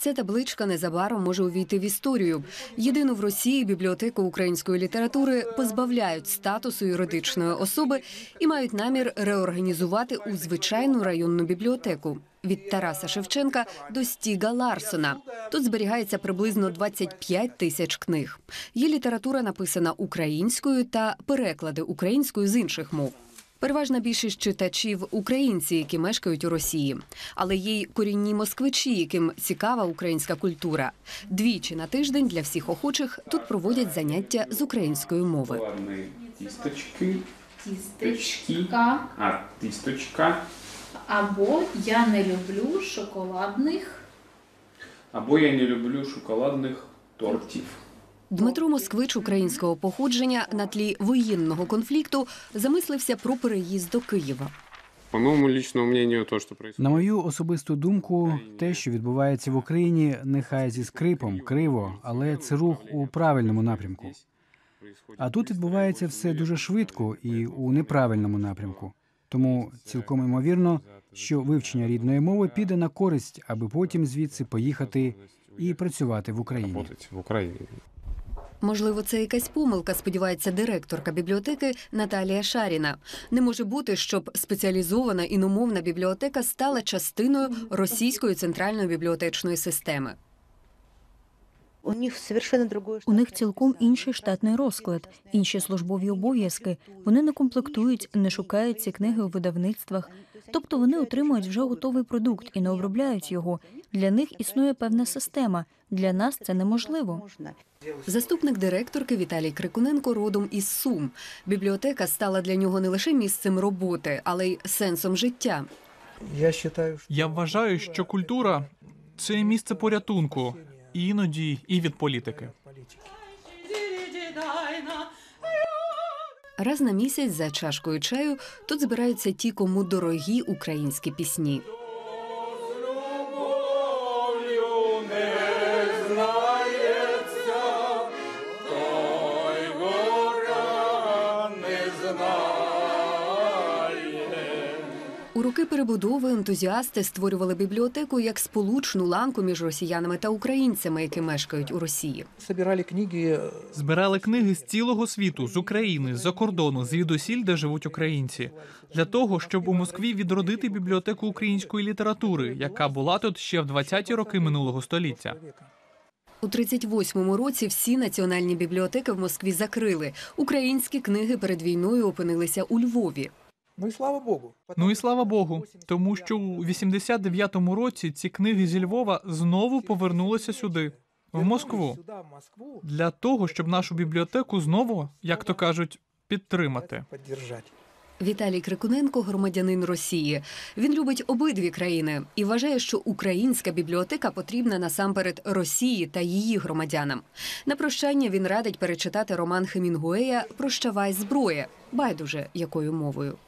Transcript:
Ця табличка незабаром може увійти в історію. Єдину в Росії бібліотеку української літератури позбавляють статусу юридичної особи і мають намір реорганізувати у звичайну районну бібліотеку. Від Тараса Шевченка до Стіга Ларсона тут зберігається приблизно 25 тисяч книг. Є література написана українською та переклади українською з інших мов. Переважна більшість читачів українці, які мешкають у Росії, але є й корінні москвичі, яким цікава українська культура. Двічі на тиждень для всіх охочих тут проводять заняття з української мови. Тісточки. Тістечка. А, тісточка. Або я не люблю шоколадних. Або я не люблю шоколадних тортів. Дмитро Москвич українського походження на тлі воєнного конфлікту замислився про переїзд до Києва. По моєму личному мнению, то, що происходит... На мою особисту думку, те, що відбувається в Україні, нехай зі скрипом, криво, але це рух у правильному напрямку. А тут відбувається все дуже швидко і у неправильному напрямку. Тому цілком імовірно, що вивчення рідної мови піде на користь, аби потім звідси поїхати і працювати в Україні. В Україні. Можливо, це якась помилка, сподівається директорка бібліотеки Наталія Шаріна. Не може бути, щоб спеціалізована іномовна бібліотека стала частиною російської центральної бібліотечної системи. У них совершенно другое. У них цілком інший штатний розклад, інші службові обов'язки. Вони не комплектують, не шукають ці книги у видавництвах. Тобто вони отримують вже готовий продукт і не обробляють його. Для них існує певна система. Для нас це неможливо. Заступник директорки Віталій Крикуненко родом із Сум. Бібліотека стала для нього не лише місцем роботи, але й сенсом життя. Я считаю, Я вважаю, що культура це місце порятунку, іноді і від політики. Раз на місяць за чашкою чаю тут збираються ті, кому дорогі українські пісні. У роки перебудови ентузіасти створювали бібліотеку як сполучну ланку між росіянами та українцями, які мешкають у Росії. Собирали книги э, Збирали книги з цілого світу, з України, з-за кордону, звідусіль, де живуть українці, для того, щоб у Москві відродити бібліотеку української літератури, яка була тут ще в 20-ті роки минулого століття. У 38-му році всі національні бібліотеки в Москві закрили. Українські книги перед війною опинилися у Львові. Ну и слава богу. Ну і слава Богу, тому що у 89-му році ці книги зі Львова знову повернулися сюди, в Москву, Москву. для того, щоб нашу бібліотеку знову, як то кажуть, підтримати. Поддержать. Віталій Крикуненко громадянин Росії. Він любить обидві країни і вважає, що українська бібліотека потрібна насамперед Росії та її громадянам. На прощання він радить перечитати роман Хемінгуея Прощавай зброя байдуже якою мовою.